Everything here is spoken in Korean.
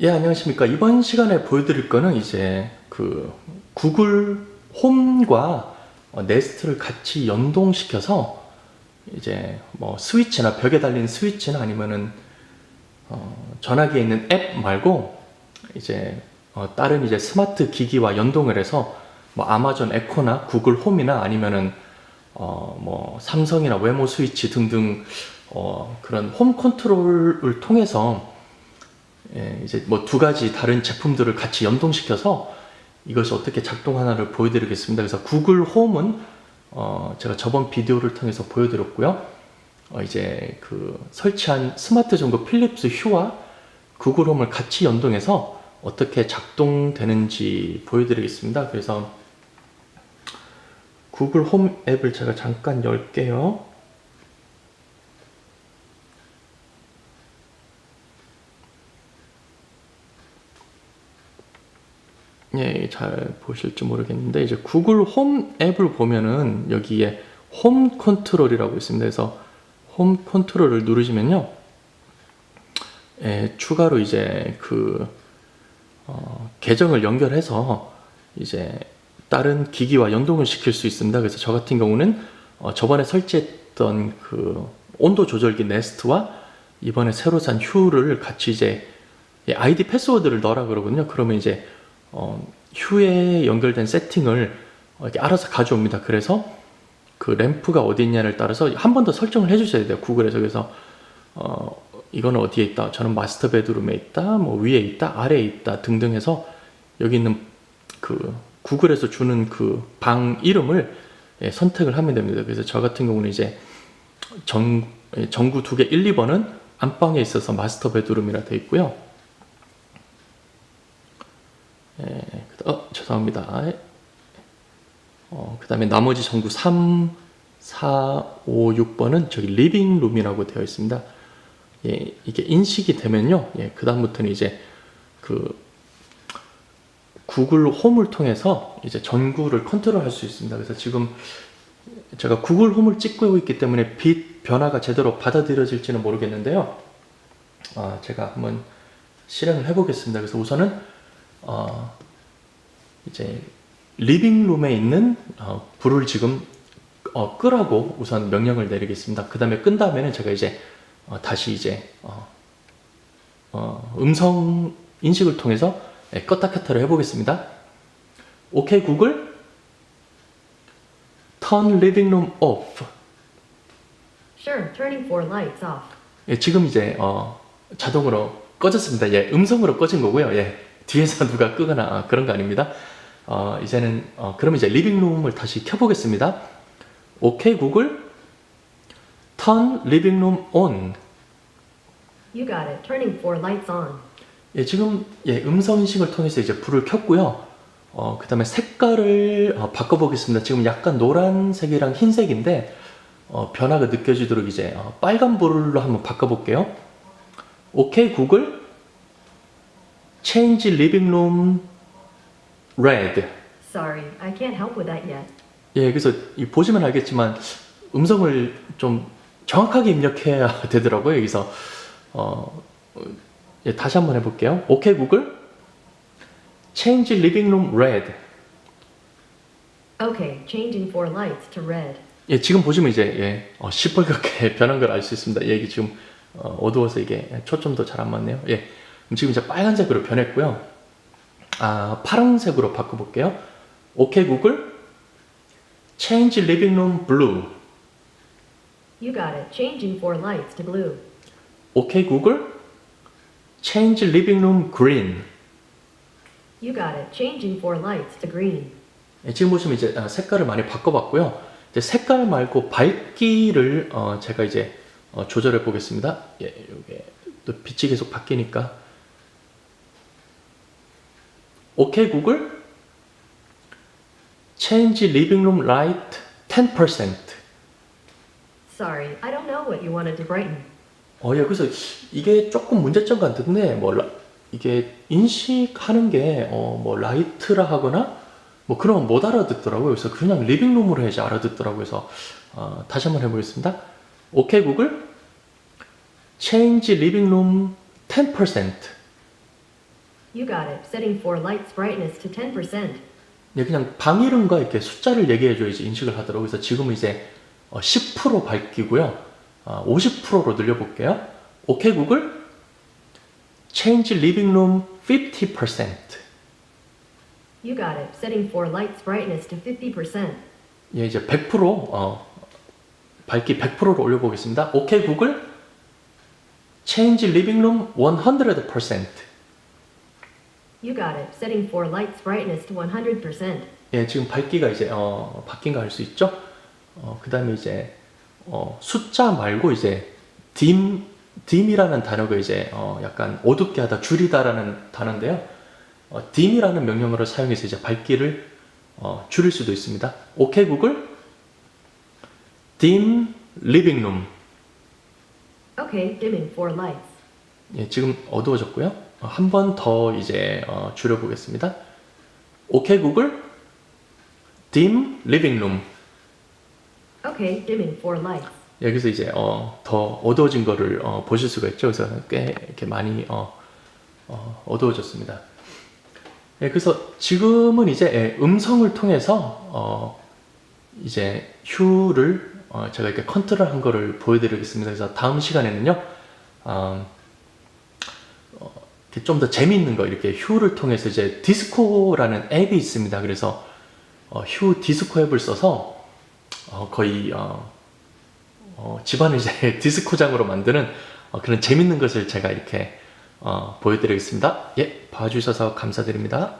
예, 안녕하십니까. 이번 시간에 보여드릴 거는 이제 그 구글 홈과 어, 네스트를 같이 연동시켜서 이제 뭐 스위치나 벽에 달린 스위치나 아니면은 어, 전화기에 있는 앱 말고 이제 어, 다른 이제 스마트 기기와 연동을 해서 뭐 아마존 에코나 구글 홈이나 아니면은 어, 뭐 삼성이나 웨모 스위치 등등 어, 그런 홈 컨트롤을 통해서 예, 이제 뭐 두 가지 다른 제품들을 같이 연동시켜서 이것이 어떻게 작동하나를 보여드리겠습니다. 그래서 구글 홈은 어, 제가 저번 비디오를 통해서 보여드렸고요. 어, 이제 그 설치한 스마트 전구 필립스 휴와 구글 홈을 같이 연동해서 어떻게 작동되는지 보여드리겠습니다. 그래서 구글 홈 앱을 제가 잠깐 열게요. 예, 잘 보실지 모르겠는데 이제 구글 홈 앱을 보면은 여기에 홈 컨트롤이라고 있습니다. 그래서 홈 컨트롤을 누르시면요, 예, 추가로 이제 그 어, 계정을 연결해서 이제 다른 기기와 연동을 시킬 수 있습니다. 그래서 저 같은 경우는 어, 저번에 설치했던 그 온도 조절기 네스트와 이번에 새로 산 휴를 같이 이제 예, 아이디 패스워드를 넣으라 그러거든요. 그러면 이제 어, 휴에 연결된 세팅을 어, 이렇게 알아서 가져옵니다. 그래서 그 램프가 어디 있냐를 따라서 한 번 더 설정을 해주셔야 돼요. 구글에서 그래서 어, 이거는 어디에 있다. 저는 마스터 베드룸에 있다. 뭐 위에 있다. 아래에 있다. 등등 해서 여기 있는 그 구글에서 주는 그 방 이름을 예, 선택을 하면 됩니다. 그래서 저 같은 경우는 이제 전, 예, 전구 두 개 1, 2번은 안방에 있어서 마스터 베드룸이라 되어 있고요. 예, 그- 어, 죄송합니다. 어, 그 다음에 나머지 전구 3, 4, 5, 6번은 저기 리빙 룸이라고 되어 있습니다. 예, 이게 인식이 되면요. 예, 그 다음부터는 이제 그 구글 홈을 통해서 이제 전구를 컨트롤 할 수 있습니다. 그래서 지금 제가 구글 홈을 찍고 있기 때문에 빛 변화가 제대로 받아들여질지는 모르겠는데요. 아, 제가 한번 실행을 해보겠습니다. 그래서 우선은 어, 이제 리빙룸에 있는 어, 불을 지금 어, 끄라고 우선 명령을 내리겠습니다. 그 다음에 끈 다음에는 제가 이제 어, 다시 이제 어, 어, 음성 인식을 통해서 예, 껐다 켰다를 해보겠습니다. 오케이 구글 Turn living room off. Sure, turning four lights off. 예, 지금 이제 어, 자동으로 꺼졌습니다. 예, 음성으로 꺼진 거고요. 예, 뒤에서 누가 끄거나 아, 그런 거 아닙니다. 어, 이제는 어, 그럼 이제 리빙룸을 다시 켜보겠습니다. 오케이 구글 Turn living room on. You got it, turning four lights on. 예, 지금 예, 음성 인식을 통해서 이제 불을 켰고요. 어, 그 다음에 색깔을 어, 바꿔 보겠습니다. 지금 약간 노란색이랑 흰색인데 어, 변화가 느껴지도록 이제 어, 빨간 불로 한번 바꿔 볼게요. 오케이 구글 Change living room red. Sorry, I can't help with that yet. 예, 그래서 이 보시면 알겠지만 음성을 좀 정확하게 입력해야 되더라고요. 여기서 어, 어, 예, 다시 한번 해볼게요. 오케이 구글, change living room red. Okay, changing four lights to red. 예, 지금 보시면 이제 예, 어, 시뻘겋게 변한 걸 알 수 있습니다. 예, 이게 지금 어, 어두워서 이게 초점도 잘 안 맞네요. 예, 지금 이제 빨간색으로 변했고요. 아, 파란색으로 바꿔볼게요. 오케이 구글, change living room blue. You got it, changing four lights to blue. 오케이 구글 change living room green You got it, changing four lights to green. 예, 지금 보시면 이제 아, 색깔을 많이 바꿔봤고요 이제 색깔 말고 밝기를 어, 제가 이제 어, 조절해 보겠습니다 예, 이게 또 빛이 계속 바뀌니까 오케이 구글 change living room light 10% Sorry, I don't know what you wanted to brighten. 어, 예, 그래서 이게 조금 문제점 같은데, 뭐, 라- 이게 인식하는 게, 어, 뭐, 라이트라 하거나, 뭐, 그런 건못 알아듣더라고요. 그래서 그냥 리빙룸으로 해야지 알아듣더라고요. 그래서, 어, 다시 한번 해보겠습니다. 오케이, 구글. change living room 10%. You got it. Setting for lights brightness to 10%. 예, 그냥 방 이름과 이렇게 숫자를 얘기해줘야지 인식을 하더라고요. 그래서 지금은 이제 어, 10% 밝기고요. 어, 50%로 늘려볼게요. 오케이 구글. Change living room 50%. You got it. Setting for lights brightness to 50%. 예, 이제 100% 어, 밝기 100%로 올려보겠습니다. 오케이 구글. Change living room 100%. You got it. Setting for lights brightness to 100%. 예, 지금 밝기가 이제 어, 바뀐 거 알 수 있죠? 어, 그다음에 이제 어, 숫자 말고 이제 dim dim이라는 단어가 이제 어, 약간 어둡게 하다 줄이다라는 단어인데요. 어, dim이라는 명령어를 사용해서 이제 밝기를 어, 줄일 수도 있습니다. 오케이 구글 dim living room Okay, dimming for lights. 예, 지금 어두워졌고요. 한 번 더 이제 어, 줄여보겠습니다. 오케이 구글 dim living room Okay, dimming for lights. 여기서 이제 어, 더 어두워진 거를 어, 보실 수가 있죠. 그래서 꽤 이렇게 많이 어, 어, 어두워졌습니다. 예, 그래서 지금은 이제 예, 음성을 통해서 어, 이제 휴를 어, 제가 이렇게 컨트롤한 거를 보여드리겠습니다. 그래서 다음 시간에는요, 어, 좀 더 재미있는 거 이렇게 휴를 통해서 이제 디스코라는 앱이 있습니다. 그래서 어, 휴 디스코 앱을 써서 어, 거의 어, 어, 집안을 이제 디스코장으로 만드는 어, 그런 재밌는 것을 제가 이렇게 어, 보여드리겠습니다. 예, 봐주셔서 감사드립니다.